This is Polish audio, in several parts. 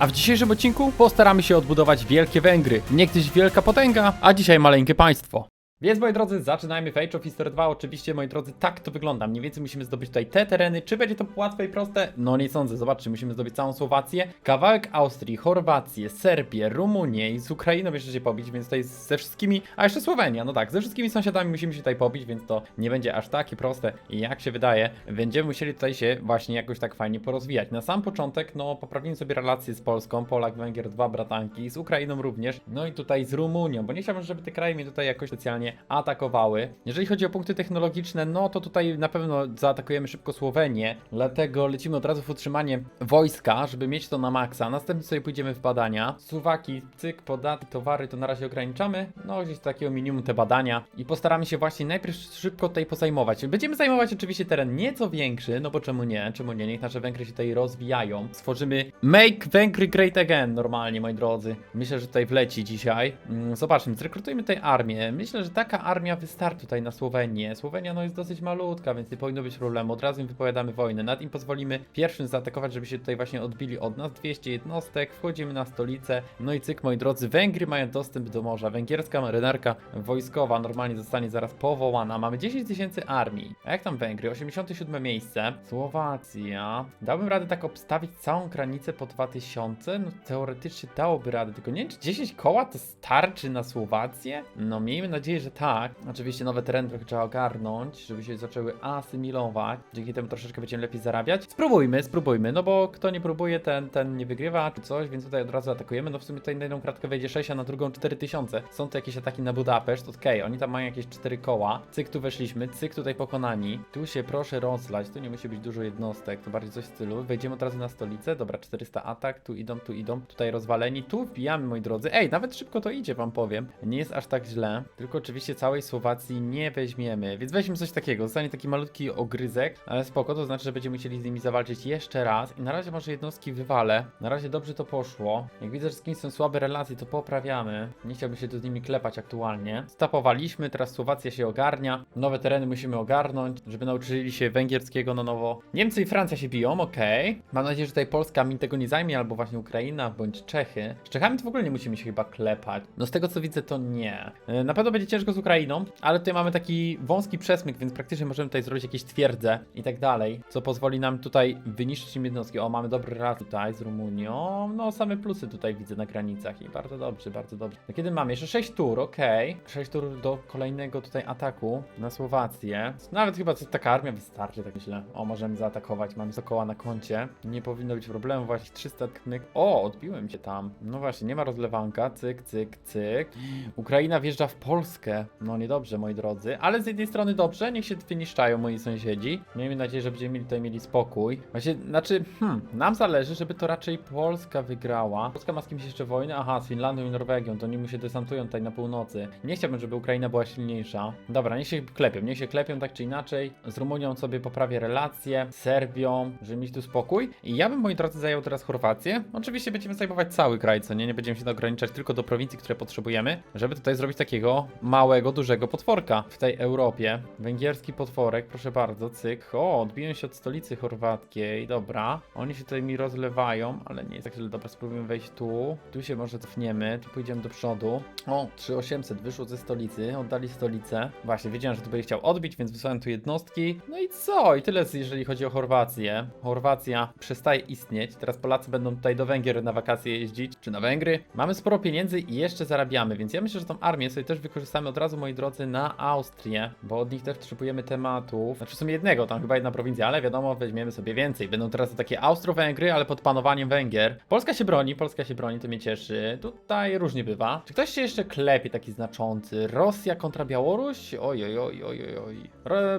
A w dzisiejszym odcinku postaramy się odbudować Wielkie Węgry. Niegdyś wielka potęga, a dzisiaj maleńkie państwo. Więc moi drodzy, zaczynajmy w Age of History 2. Oczywiście, moi drodzy, tak to wygląda. Mniej więcej musimy zdobyć tutaj te tereny. Czy będzie to łatwe i proste? No nie sądzę. Zobaczcie, musimy zdobyć całą Słowację, kawałek Austrii, Chorwację, Serbię, Rumunię i z Ukrainą jeszcze się pobić, więc tutaj ze wszystkimi, a jeszcze Słowenia, no tak, ze wszystkimi sąsiadami musimy się tutaj pobić, więc to nie będzie aż takie proste jak się wydaje, będziemy musieli tutaj się właśnie jakoś tak fajnie porozwijać. Na sam początek, no poprawimy sobie relacje z Polską, Polak, Węgier, dwa bratanki, z Ukrainą również, no i tutaj z Rumunią, bo nie chciałbym, żeby te kraje mnie tutaj jakoś specjalnie atakowały. Jeżeli chodzi o punkty technologiczne, no to tutaj na pewno zaatakujemy szybko Słowenię, dlatego lecimy od razu w utrzymanie wojska, żeby mieć to na maksa. Następnie sobie pójdziemy w badania. Suwaki, cyk, podatki, towary to na razie ograniczamy. No gdzieś takiego minimum te badania i postaramy się właśnie najpierw szybko tutaj pozajmować. Będziemy zajmować oczywiście teren nieco większy, no bo czemu nie, czemu nie, niech nasze Węgry się tutaj rozwijają. Stworzymy Make Węgry Great Again normalnie, moi drodzy. Myślę, że tutaj wleci dzisiaj. Mm, Zobaczmy, zrekrutujmy tutaj armię. Myślę, że taka armia wystarczy tutaj na Słowenię. Słowenia no jest dosyć malutka, więc nie powinno być problemu. Od razu im wypowiadamy wojnę. Nad im pozwolimy pierwszym zaatakować, żeby się tutaj właśnie odbili od nas. 200 jednostek, wchodzimy na stolicę. No i cyk, moi drodzy, Węgry mają dostęp do morza. Węgierska marynarka wojskowa normalnie zostanie zaraz powołana. Mamy 10 tysięcy armii. A jak tam Węgry? 87 miejsce. Słowacja. Dałbym radę tak obstawić całą granicę po 2000? No teoretycznie dałoby radę, tylko nie wiem, czy 10 koła to starczy na Słowację? No miejmy nadzieję, że tak. Oczywiście nowe tereny trochę trzeba ogarnąć, żeby się zaczęły asymilować. Dzięki temu troszeczkę będziemy lepiej zarabiać. Spróbujmy, spróbujmy, no bo kto nie próbuje, ten, ten nie wygrywa, czy coś, więc tutaj od razu atakujemy. No w sumie tutaj na jedną kratkę wejdzie 6, a na drugą 4000. Są to jakieś ataki na Budapeszt, okej, oni tam mają jakieś 4 koła. Cyk, tu weszliśmy, cyk, tutaj pokonani. Tu się proszę rozlać, tu nie musi być dużo jednostek, to bardziej coś w stylu. Wejdziemy od razu na stolicę, dobra, 400 atak, tu idą, tu idą, tutaj rozwaleni, tu wbijamy, moi drodzy. Ej, nawet szybko to idzie, wam powiem. Nie jest aż tak źle, tylko oczywiście całej Słowacji nie weźmiemy, więc weźmy coś takiego. Zostanie taki malutki ogryzek, ale spoko, to znaczy, że będziemy musieli z nimi zawalczyć jeszcze raz. I na razie może jednostki wywalę. Na razie dobrze to poszło. Jak widzę, że z kimś są słabe relacje, to poprawiamy. Nie chciałbym się tu z nimi klepać aktualnie. Stapowaliśmy, teraz Słowacja się ogarnia. Nowe tereny musimy ogarnąć, żeby nauczyli się węgierskiego na nowo. Niemcy i Francja się biją, okej. Mam nadzieję, że tutaj Polska mi tego nie zajmie, albo właśnie Ukraina, bądź Czechy. Z Czechami to w ogóle nie musimy się chyba klepać. No z tego co widzę, to nie. E, Na pewno będzie ciężko z Ukrainą, ale tutaj mamy taki wąski przesmyk, więc praktycznie możemy tutaj zrobić jakieś twierdze i tak dalej, co pozwoli nam tutaj wyniszczyć im jednostki. O, mamy dobry raz tutaj z Rumunią. No, same plusy tutaj widzę na granicach i bardzo dobrze, bardzo dobrze. No, kiedy mamy? Jeszcze 6 tur, okej. 6 tur do kolejnego tutaj ataku na Słowację. Nawet chyba taka armia wystarczy, tak myślę. O, możemy zaatakować, mamy Sokoła na koncie. Nie powinno być problemu, właśnie 300 knyk. O, odbiłem się tam. No właśnie, nie ma rozlewanka, cyk, cyk, cyk. Ukraina wjeżdża w Polskę. No niedobrze, moi drodzy, ale z jednej strony dobrze, niech się wyniszczają moi sąsiedzi. Miejmy nadzieję, że będziemy mieli tutaj mieli spokój. Właśnie, znaczy, hmm, nam zależy, żeby to raczej Polska wygrała. Polska ma z kimś jeszcze wojnę? Aha, z Finlandią i Norwegią, to oni się desantują tutaj na północy. Nie chciałbym, żeby Ukraina była silniejsza. Dobra, niech się klepią, niech się klepią tak czy inaczej. Z Rumunią sobie poprawię relacje, z Serbią, żeby mieć tu spokój. I ja bym, moi drodzy, zajął teraz Chorwację. Oczywiście będziemy zajmować cały kraj, co nie? Nie będziemy się ograniczać tylko do prowincji, które potrzebujemy, żeby tutaj zrobić takiego małego, dużego potworka w tej Europie. Węgierski potworek, proszę bardzo, cyk. O, odbiłem się od stolicy chorwackiej, dobra. Oni się tutaj mi rozlewają, ale nie jest tak źle. Dobra, spróbujemy wejść tu. Tu się może cofniemy, tu pójdziemy do przodu. O, 3800 wyszło ze stolicy, oddali stolicę. Właśnie, wiedziałem, że tu będzie chciał odbić, więc wysłałem tu jednostki. No i co? I tyle, jeżeli chodzi o Chorwację. Chorwacja przestaje istnieć. Teraz Polacy będą tutaj do Węgier na wakacje jeździć, czy na Węgry. Mamy sporo pieniędzy i jeszcze zarabiamy, więc ja myślę, że tą armię sobie też wykorzystamy od razu, moi drodzy, na Austrię, bo od nich też potrzebujemy tematów. Znaczy w sumie jednego, tam chyba jedna prowincja, ale wiadomo, weźmiemy sobie więcej. Będą teraz takie Austro-Węgry, ale pod panowaniem Węgier. Polska się broni, Polska się broni, to mnie cieszy. Tutaj różnie bywa. Czy ktoś się jeszcze klepie taki znaczący? Rosja kontra Białoruś? Oj, oj, oj, oj, oj,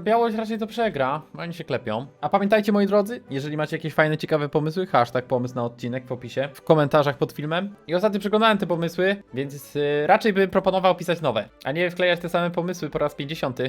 Białoruś raczej to przegra, oni się klepią. A pamiętajcie, moi drodzy, jeżeli macie jakieś fajne, ciekawe pomysły, hashtag pomysł na odcinek w opisie, w komentarzach pod filmem. I ostatnio przeglądałem te pomysły, więc y, raczej bym proponował pisać nowe, a nie nie wklejać te same pomysły po raz 50.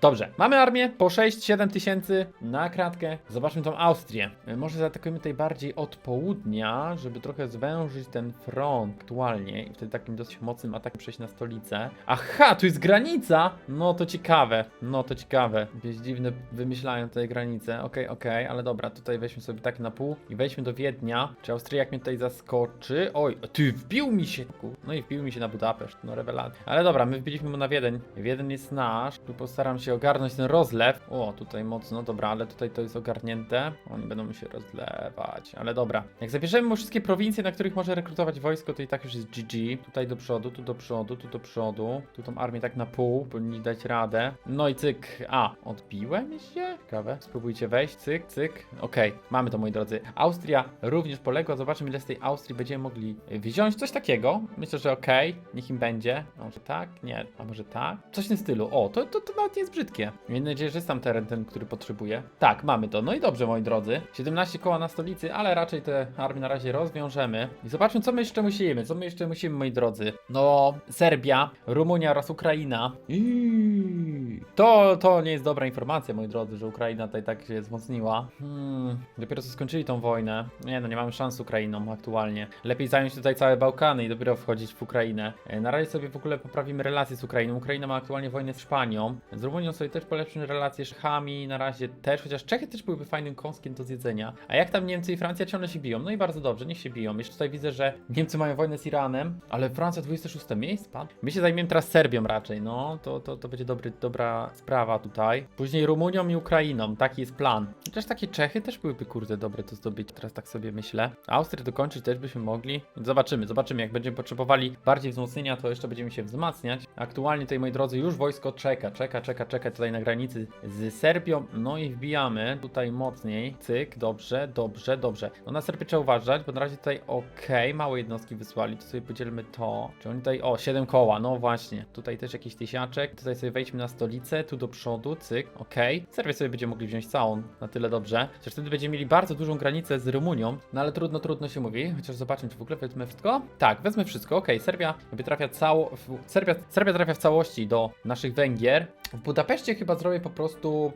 Dobrze, mamy armię po 6-7 tysięcy na kratkę. Zobaczmy tą Austrię. E, Może zaatakujemy tutaj bardziej od południa, żeby trochę zwężyć ten front aktualnie i wtedy takim dosyć mocnym atakiem przejść na stolicę. Aha, tu jest granica! No to ciekawe, no to ciekawe. Jakieś dziwne wymyślają tutaj granice. Okej, okej, ale dobra, tutaj weźmy sobie tak na pół i wejdźmy do Wiednia. Czy Austriak mnie tutaj zaskoczy? Oj, ty wbił mi się! No i wbił mi się na Budapeszt, no rewelacja. Ale dobra, my wbiliśmy mu na Wiedeń. Wiedeń jest nasz. Tu postaram się ogarnąć ten rozlew. O, tutaj mocno, dobra, ale tutaj to jest ogarnięte. Oni będą mi się rozlewać, ale dobra. Jak zabierzemy mu wszystkie prowincje, na których może rekrutować wojsko, to i tak już jest GG. Tutaj do przodu, tu do przodu, tu do przodu. Tu tą armię tak na pół, powinni dać radę. No i cyk. A, odbiłem się? Ciekawe. Spróbujcie wejść, cyk, cyk. Okej, mamy to moi drodzy. Austria również poległa. Zobaczymy ile z tej Austrii będziemy mogli wziąć. Coś takiego. Myślę, że okej. Niech im będzie. Może tak? Nie. A może tak? Coś w tym stylu. O, to, to, to nawet nie jest brzydkie. Miejmy nadzieję, że jest tam teren ten, który potrzebuje. Tak, mamy to. No i dobrze, moi drodzy. 17 koła na stolicy, ale raczej te armie na razie rozwiążemy. I zobaczmy, co my jeszcze musimy. Co my jeszcze musimy, moi drodzy. No, Serbia, Rumunia oraz Ukraina. Iii. To, to nie jest dobra informacja, moi drodzy, że Ukraina tutaj tak się wzmocniła. Hmm, dopiero co skończyli tą wojnę. Nie no, nie mamy szans z Ukrainą aktualnie. Lepiej zająć tutaj całe Bałkany i dopiero wchodzić w Ukrainę. E, Na razie sobie w ogóle poprawimy relacje z Ukrainą. Ukraina ma aktualnie wojnę z Hiszpanią. Z Rumunią sobie też polepszymy relacje, z Czechami na razie też, chociaż Czechy też byłyby fajnym kąskiem do zjedzenia. A jak tam Niemcy i Francja, czy one się biją? No i bardzo dobrze, niech się biją. Jeszcze tutaj widzę, że Niemcy mają wojnę z Iranem, ale Francja 26 miejsce. My się zajmiemy teraz Serbią raczej, no to, to, to będzie dobry, dobra sprawa tutaj. Później Rumunią i Ukrainą, taki jest plan. Chociaż takie Czechy też byłyby, kurde, dobre to zdobyć, teraz tak sobie myślę. Austrię dokończyć też byśmy mogli. Zobaczymy, zobaczymy, jak będziemy potrzebowali bardziej wzmocnienia, to jeszcze będziemy się wzmacniać. Aktualnie tutaj, moi drodzy, już wojsko czeka, czeka, czeka, czeka tutaj na granicy z Serbią, no i wbijamy tutaj mocniej. Cyk, dobrze, dobrze, dobrze. No na Serbię trzeba uważać, bo na razie tutaj okej, małe jednostki wysłali, to sobie podzielmy to. Czy oni tutaj, o, 7 koła, no właśnie. Tutaj też jakiś tysiaczek, tutaj sobie wejdźmy na stolicę, tu do przodu, cyk, okej. Serbię sobie będziemy mogli wziąć całą, na tyle dobrze. Chociaż wtedy będziemy mieli bardzo dużą granicę z Rumunią, no ale trudno, trudno się mówi. Chociaż zobaczmy, czy w ogóle wezmę wszystko. Tak, wezmę wszystko, okej. Serbia jakby trafia cało... Serbia, Serbia trafia w całości do naszych Węgier. W Budapeszcie chyba zrobię po prostu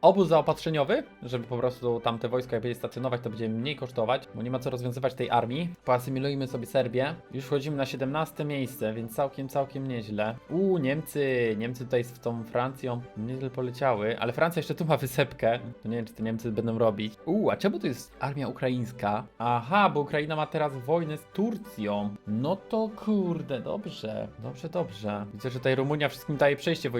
obóz zaopatrzeniowy, żeby po prostu tam te wojska jak stacjonować, to będzie mniej kosztować, bo nie ma co rozwiązywać tej armii. Poasymilujmy sobie Serbię. Już wchodzimy na 17 miejsce, więc całkiem, całkiem nieźle. Uuu, Niemcy, Niemcy tutaj z tą Francją nieźle poleciały, ale Francja jeszcze tu ma wysepkę. To nie wiem, czy te Niemcy będą robić. Uuu, a czemu to jest armia ukraińska? Aha, bo Ukraina ma teraz wojnę z Turcją. No to kurde, dobrze, dobrze, dobrze. Widzę, że tutaj Rumunia wszystkim daje przejście wojskowe.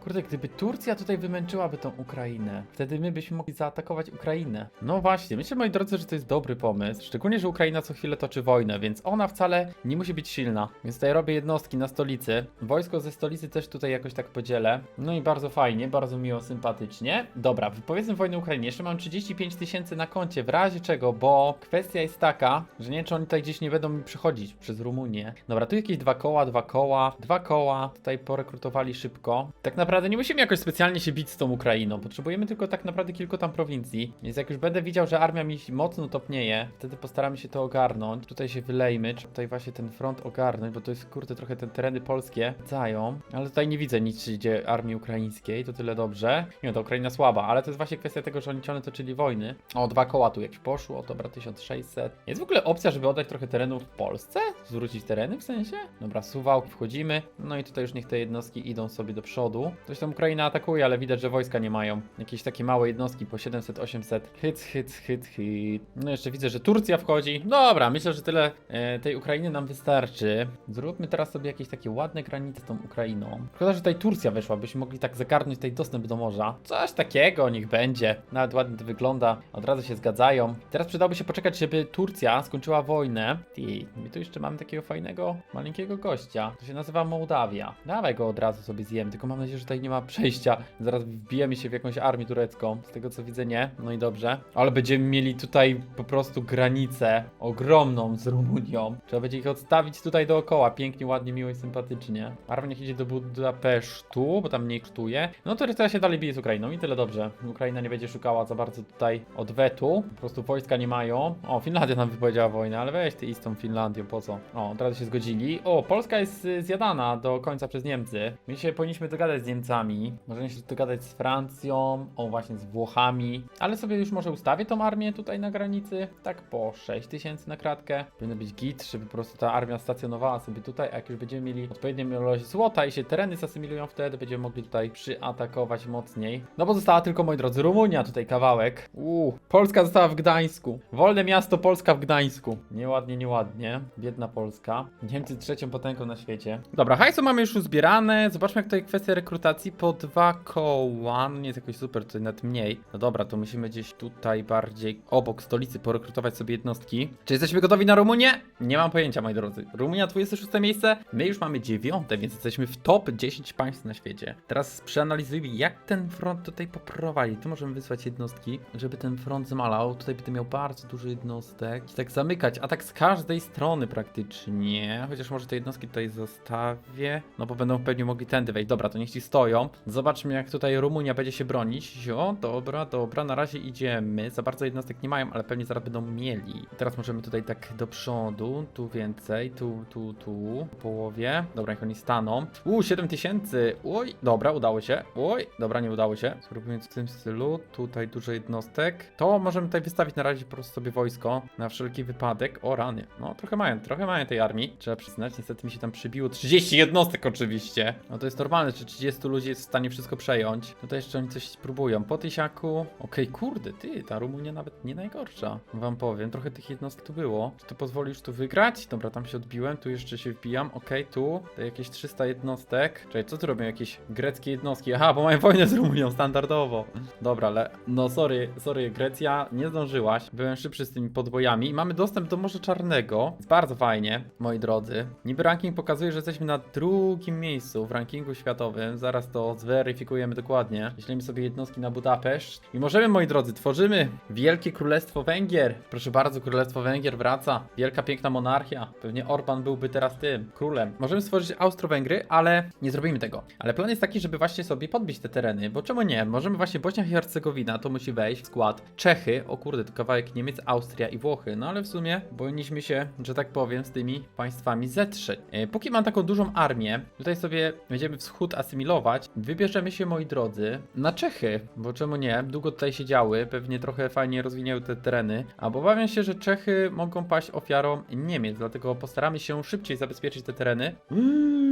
Kurde, gdyby Turcja tutaj wymęczyłaby tą Ukrainę, wtedy my byśmy mogli zaatakować Ukrainę. No właśnie, myślę, moi drodzy, że to jest dobry pomysł. Szczególnie, że Ukraina co chwilę toczy wojnę, więc ona wcale nie musi być silna. Więc tutaj robię jednostki na stolicy. Wojsko ze stolicy też tutaj jakoś tak podzielę. No i bardzo fajnie, bardzo miło, sympatycznie. Dobra, powiedzmy wojnę Ukrainie. Jeszcze mam 35 tysięcy na koncie, w razie czego, bo kwestia jest taka, że nie wiem, czy oni tutaj gdzieś nie będą mi przychodzić przez Rumunię. Dobra, tu jakieś dwa koła, dwa koła, dwa koła. Tutaj porekrutowali szybko. Tak naprawdę nie musimy jakoś specjalnie się bić z tą Ukrainą. Potrzebujemy tylko tak naprawdę kilku tam prowincji. Więc jak już będę widział, że armia mi mocno topnieje, wtedy postaramy się to ogarnąć. Tutaj się wylejmy, czy tutaj właśnie ten front ogarnąć, bo to jest kurde trochę te tereny polskie zają. Ale tutaj nie widzę nic, czy idzie armii ukraińskiej, to tyle dobrze. Nie, to Ukraina słaba, ale to jest właśnie kwestia tego, że oni ciągle toczyli wojny. O, dwa koła tu jakieś poszło, o, dobra, 1600. Jest w ogóle opcja, żeby oddać trochę terenów w Polsce? Zwrócić tereny w sensie? Dobra, suwałki wchodzimy. No i tutaj już niech te jednostki idą sobie do przodu. Coś tam Ukraina atakuje, ale widać, że wojska nie mają. Jakieś takie małe jednostki po 700, 800. Hyc, hyc, hyc, hyc. No jeszcze widzę, że Turcja wchodzi. Dobra, myślę, że tyle e, tej Ukrainy nam wystarczy. Zróbmy teraz sobie jakieś takie ładne granice z tą Ukrainą. Szkoda, że tutaj Turcja weszła, byśmy mogli tak zagarnąć tutaj dostęp do morza. Coś takiego, niech będzie. Nawet ładnie to wygląda. Od razu się zgadzają. Teraz przydałoby się poczekać, żeby Turcja skończyła wojnę. I my tu jeszcze mamy takiego fajnego, maleńkiego gościa. To się nazywa Mołdawia. Dawaj go od razu sobie zjem, tylko mam nadzieję, że tutaj nie ma przejścia. Zaraz wbijemy się w jakąś armię turecką, z tego co widzę nie, no i dobrze. Ale będziemy mieli tutaj po prostu granicę ogromną z Rumunią. Trzeba będzie ich odstawić tutaj dookoła, pięknie, ładnie, miło i sympatycznie. Armia idzie do Budapesztu, bo tam mniej kosztuje. No to Rosja się dalej bije z Ukrainą i tyle dobrze. Ukraina nie będzie szukała za bardzo tutaj odwetu, po prostu wojska nie mają. O, Finlandia nam wypowiedziała wojnę, ale weź ty i z tą Finlandią, po co? O, teraz się zgodzili. O, Polska jest y, zjadana do końca przez Niemcy. My się powinniśmy dogadać z Niemcami. Możemy się dogadać z Francją, o właśnie z Włochami, ale sobie już może ustawię tą armię tutaj na granicy, tak po 6 tysięcy na kratkę. Powinno być git, żeby po prostu ta armia stacjonowała sobie tutaj, a jak już będziemy mieli odpowiednią ilość złota i się tereny zasymilują wtedy, będziemy mogli tutaj przyatakować mocniej. No bo została tylko, moi drodzy, Rumunia tutaj kawałek. Uuu, Polska została w Gdańsku. Wolne miasto Polska w Gdańsku. Nieładnie, nieładnie. Biedna Polska. Niemcy trzecią potęgą na świecie. Dobra, hajsu mamy już uzbierane. Zobaczmy jak tutaj kwestia rekrutacji po dwa koła. No nie jest jakoś super, tutaj nawet mniej. No dobra, to musimy gdzieś tutaj bardziej obok stolicy porekrutować sobie jednostki. Czy jesteśmy gotowi na Rumunię? Nie mam pojęcia, moi drodzy. Rumunia 26 miejsce, my już mamy dziewiąte, więc jesteśmy w top 10 państw na świecie. Teraz przeanalizujmy, jak ten front tutaj poprowadzi. Tu możemy wysłać jednostki, żeby ten front zmalał. Tutaj będę miał bardzo dużo jednostek. I tak zamykać, a tak z każdej strony praktycznie. Chociaż może te jednostki tutaj zostawię, no bo będą pewnie mogli tędy wejść. Dobra, to niech ci stoją. Zobaczmy, jak tutaj Rumunia będzie się bronić. O, dobra, dobra, na razie idziemy. Za bardzo jednostek nie mają, ale pewnie zaraz będą mieli. Teraz możemy tutaj tak do przodu, tu więcej, tu, tu, tu, w połowie. Dobra, jak oni staną. Uuu, 7000. Oj, dobra, udało się. Oj, dobra, nie udało się. Spróbujmy w tym stylu. Tutaj dużo jednostek. To możemy tutaj wystawić na razie po prostu sobie wojsko na wszelki wypadek. O, rany. No, trochę mają, trochę mają tej armii. Trzeba przyznać, niestety mi się tam przybiło 30 jednostek oczywiście. No to jest normalne, że 30 ludzi jest w stanie wszystko przejąć. Tutaj jeszcze oni coś spróbują. Po tysiaku. Okej, kurde, ty, ta Rumunia nawet nie najgorsza. Wam powiem, trochę tych jednostek tu było. Czy to pozwoli już tu wygrać? Dobra, tam się odbiłem, tu jeszcze się wbijam. Okej, tu. To jakieś 300 jednostek. Czekaj, co tu robią? Jakieś greckie jednostki? Aha, bo mają wojnę z Rumunią standardowo. Dobra, ale no sorry, sorry, Grecja, nie zdążyłaś. Byłem szybszy z tymi podbojami i mamy dostęp do Morza Czarnego. Bardzo fajnie, moi drodzy. Niby ranking pokazuje, że jesteśmy na drugim miejscu w rankingu światowym. Zaraz to zweryfikujemy dokładnie. Wyślemy sobie jednostki na Budapeszt i możemy, moi drodzy, tworzymy Wielkie Królestwo Węgier. Proszę bardzo, Królestwo Węgier wraca. Wielka, piękna monarchia. Pewnie Orban byłby teraz tym, królem. Możemy stworzyć Austro-Węgry, ale nie zrobimy tego. Ale plan jest taki, żeby właśnie sobie podbić te tereny, bo czemu nie? Możemy właśnie Bośnia i Hercegowina, to musi wejść w skład. Czechy, o kurde, to kawałek Niemiec, Austria i Włochy. No ale w sumie powinniśmy się, że tak powiem, z tymi państwami zetrzeć. E, póki mam taką dużą armię, tutaj sobie będziemy wschód asymilować, wybierzemy się, moi drodzy, na Czechy, bo czemu nie? Długo tutaj siedziały, pewnie trochę fajnie rozwinęły te tereny, a obawiam się, że Czechy mogą paść ofiarą Niemiec, dlatego postaramy się szybciej zabezpieczyć te tereny. Mm,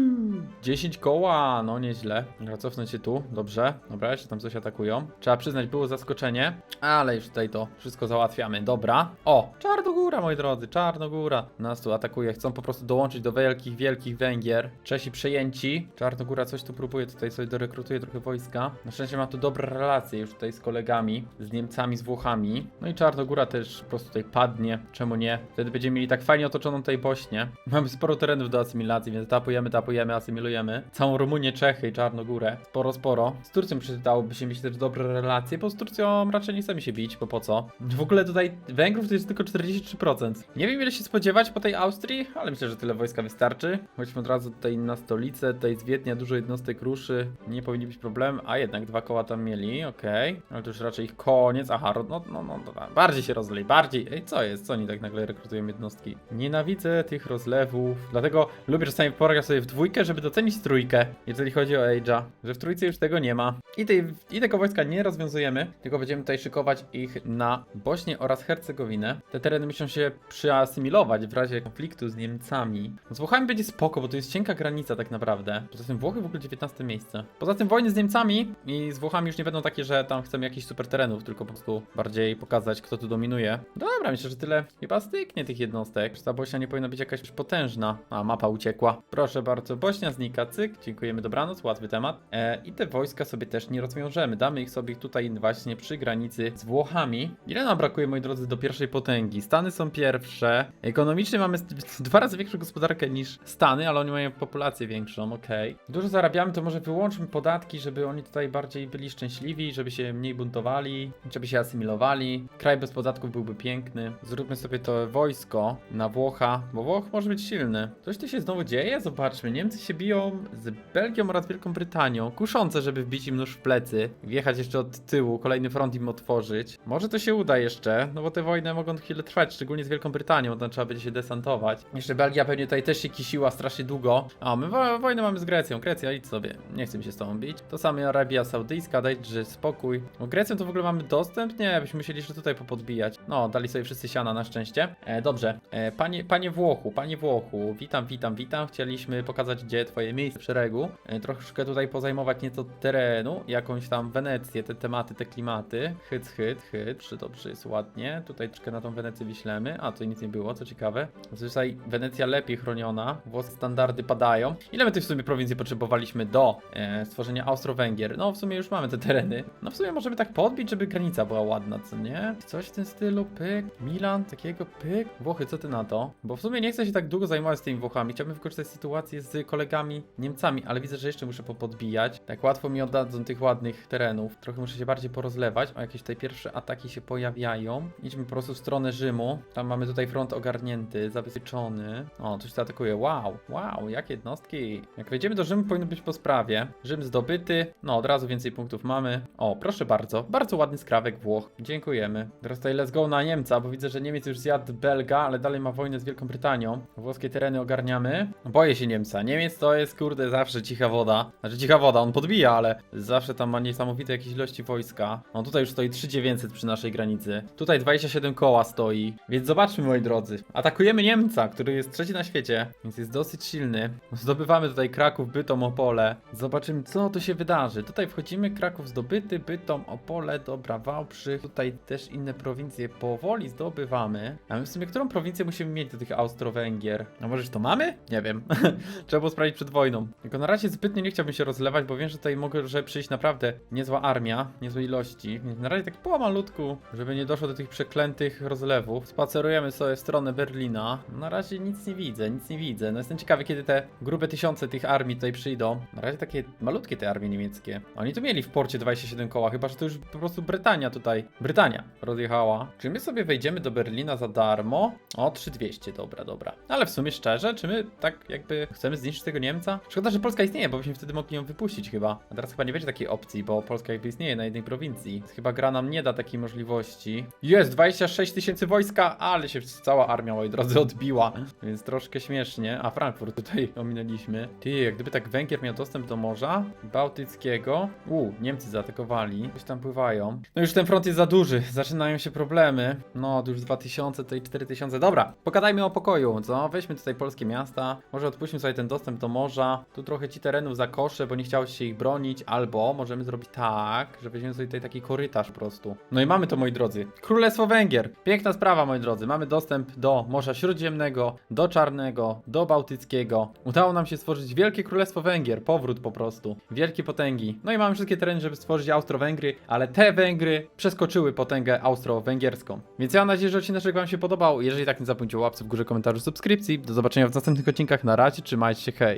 10 koła, no nieźle. Dobra, cofnę się tu, dobrze. Dobra, jeszcze tam coś atakują. Trzeba przyznać, było zaskoczenie, ale już tutaj to wszystko załatwiamy. Dobra. O, Czarnogóra, moi drodzy, Czarnogóra. Nas tu atakuje, chcą po prostu dołączyć do wielkich, wielkich Węgier. Czesi przejęci. Czarnogóra coś tu próbuje, tutaj sobie dorekrutuje trochę wojska. Na szczęście ma tu dobre relacje już tutaj z kolegami, z Niemcami, z Włochami. No i Czarnogóra też po prostu tutaj padnie, czemu nie? Wtedy będziemy mieli tak fajnie otoczoną tutaj Bośnię. Mamy sporo terenów do asymilacji, więc tapujemy, tapujemy, asymilujemy. Całą Rumunię, Czechy i Czarnogórę. Sporo, sporo. Z Turcją przydałoby się mieć też dobre relacje, bo z Turcją raczej nie chcemy się bić, bo po co? W ogóle tutaj Węgrów to jest tylko 43%. Nie wiem ile się spodziewać po tej Austrii, ale myślę, że tyle wojska wystarczy. Chodźmy od razu tutaj na stolicę, tutaj z Wiednia dużo jednostek ruszy, nie powinni być problem, a jednak dwa koła tam mieli, okej. Ale to już raczej ich koniec, aha, ro- no, no, no, dobra. bardziej się rozlej, bardziej. Ej, co jest? Co oni tak nagle rekrutują jednostki? Nienawidzę tych rozlewów, dlatego lubię czasami pograć sobie w dwójkę, żeby docenić trójkę, jeżeli chodzi o Age'a, że w trójce już tego nie ma. I, tej, I tego wojska nie rozwiązujemy, tylko będziemy tutaj szykować ich na Bośnię oraz Hercegowinę. Te tereny muszą się przyasymilować w razie konfliktu z Niemcami. No z Włochami będzie spoko, bo to jest cienka granica tak naprawdę. Poza tym Włochy w ogóle 19 miejsce. Poza tym wojny z Niemcami i z Włochami już nie będą takie, że tam chcemy jakichś super terenów, tylko po prostu bardziej pokazać, kto tu dominuje. Dobra, myślę, że tyle chyba styknie tych jednostek. Ta Bośnia nie powinna być jakaś potężna. A, mapa uciekła. Proszę bardzo, Bośnia znikła. Przeciwnika, cyk, dziękujemy, dobranoc, łatwy temat. E, I te wojska sobie też nie rozwiążemy, damy ich sobie tutaj właśnie przy granicy z Włochami. Ile nam brakuje, moi drodzy, do pierwszej potęgi? Stany są pierwsze, ekonomicznie mamy dwa razy większą gospodarkę niż Stany, ale oni mają populację większą, okej. Dużo zarabiamy, to może wyłączmy podatki, żeby oni tutaj bardziej byli szczęśliwi, żeby się mniej buntowali, żeby się asymilowali. Kraj bez podatków byłby piękny. Zróbmy sobie to wojsko na Włocha, bo Włoch może być silny. Coś tu się znowu dzieje? Zobaczmy. Niemcy się biją z Belgią oraz Wielką Brytanią. Kuszące, żeby wbić im nóż w plecy. Wjechać jeszcze od tyłu, kolejny front im otworzyć. Może to się uda jeszcze, no bo te wojny mogą chwilę trwać, szczególnie z Wielką Brytanią, tam trzeba będzie się desantować. Jeszcze Belgia pewnie tutaj też się kisiła strasznie długo. A my wo wojnę mamy z Grecją. Grecja, idź sobie. Nie chcę się z tobą bić. To samo Arabia Saudyjska, dajże spokój. Bo Grecją to w ogóle mamy dostęp? Nie, byśmy musieli jeszcze tutaj popodbijać. No, dali sobie wszyscy siana na szczęście. E, dobrze. E, panie, panie Włochu, panie Włochu, witam, witam, witam. Chcieliśmy pokazać, gdzie twoje miejsce w szeregu. E, troszkę tutaj pozajmować nieco terenu, jakąś tam Wenecję, te tematy, te klimaty. Hyc, hyc, hyc. Czy dobrze jest ładnie. Tutaj troszkę na tą Wenecję wyślemy. A, tutaj nic nie było, co ciekawe. Zazwyczaj Wenecja lepiej chroniona. Włoskie standardy padają. Ile my tych w sumie prowincji potrzebowaliśmy do e, stworzenia Austro-Węgier? No, w sumie już mamy te tereny. No, w sumie możemy tak podbić, żeby granica była ładna, co nie? Coś w tym stylu, pyk. Milan, takiego pyk. Włochy, co ty na to? Bo w sumie nie chcę się tak długo zajmować z tymi Włochami. Chciałbym wykorzystać sytuację z kolegami Niemcami, ale widzę, że jeszcze muszę popodbijać. Tak łatwo mi oddadzą tych ładnych terenów. Trochę muszę się bardziej porozlewać. O, jakieś tutaj pierwsze ataki się pojawiają. Idźmy po prostu w stronę Rzymu. Tam mamy tutaj front ogarnięty, zabezpieczony. O, coś tu atakuje. Wow, wow, jakie jednostki. Jak wejdziemy do Rzymu, powinno być po sprawie. Rzym zdobyty. No, od razu więcej punktów mamy. O, proszę bardzo. Bardzo ładny skrawek Włoch. Dziękujemy. Teraz tutaj let's go na Niemca, bo widzę, że Niemiec już zjadł Belga, ale dalej ma wojnę z Wielką Brytanią. Włoskie tereny ogarniamy. Boję się Niemca. Niemiec to jest, kurde, zawsze cicha woda. Znaczy cicha woda, on podbija, ale zawsze tam ma niesamowite jakieś ilości wojska. No tutaj już stoi 3900 przy naszej granicy. Tutaj 27 koła stoi. Więc zobaczmy, moi drodzy. Atakujemy Niemca, który jest trzeci na świecie, więc jest dosyć silny. Zdobywamy tutaj Kraków, Bytom, Opole. Zobaczymy, co tu się wydarzy. Tutaj wchodzimy, Kraków zdobyty, Bytom, Opole, dobra, Wałbrzych. Tutaj też inne prowincje powoli zdobywamy. A my w sumie, którą prowincję musimy mieć do tych Austro-Węgier? A może to mamy? Nie wiem. Trzeba było sprawdzić przed wojną. Tylko na razie zbytnio nie chciałbym się rozlewać, bo wiem, że tutaj może przyjść naprawdę niezła armia, niezłej ilości. Więc na razie tak pomalutku, żeby nie doszło do tych przeklętych rozlewów. Spacerujemy sobie w stronę Berlina. Na razie nic nie widzę, nic nie widzę. No jestem ciekawy, kiedy te grube tysiące tych armii tutaj przyjdą. Na razie takie malutkie te armie niemieckie. Oni tu mieli w porcie 27 koła, chyba że to już po prostu Brytania tutaj. Brytania rozjechała. Czy my sobie wejdziemy do Berlina za darmo? O, 3200, dobra, dobra. Ale w sumie szczerze, czy my tak jakby chcemy zniszczyć tego Niemca? Szkoda, że Polska istnieje, bo byśmy wtedy mogli ją wypuścić chyba. A teraz chyba nie będzie takiej opcji, bo Polska jakby istnieje na jednej prowincji. Chyba gra nam nie da takiej możliwości. Jest, 26 tysięcy wojska, ale się cała armia, moi drodzy, odbiła. Więc troszkę śmiesznie. A Frankfurt tutaj ominęliśmy. Ty, jak gdyby tak Węgier miał dostęp do Morza Bałtyckiego. U, Niemcy zaatakowali. Gdzieś tam pływają. No już ten front jest za duży. Zaczynają się problemy. No, już 2000, to i 4000. Dobra, pogadajmy o pokoju, co? Weźmy tutaj polskie miasta. Może odpuśćmy sobie ten dostęp do morza. Tu trochę ci terenów zakoszę, bo nie chciało się ich bronić. Albo możemy zrobić tak, że weźmiemy sobie tutaj taki korytarz po prostu. No i mamy to, moi drodzy. Królestwo Węgier. Piękna sprawa, moi drodzy. Mamy dostęp do Morza Śródziemnego, do Czarnego, do Bałtyckiego. Udało nam się stworzyć Wielkie Królestwo Węgier. Powrót po prostu. Wielkie potęgi. No i mamy wszystkie tereny, żeby stworzyć Austro-Węgry, ale te Węgry przeskoczyły potęgę austro-węgierską. Więc ja mam nadzieję, że odcinek Wam się podobał. Jeżeli tak, nie zapomnijcie o łapce w górze, komentarzu, subskrypcji. Do zobaczenia w następnych odcinkach. Na razie, trzymajcie się, hej.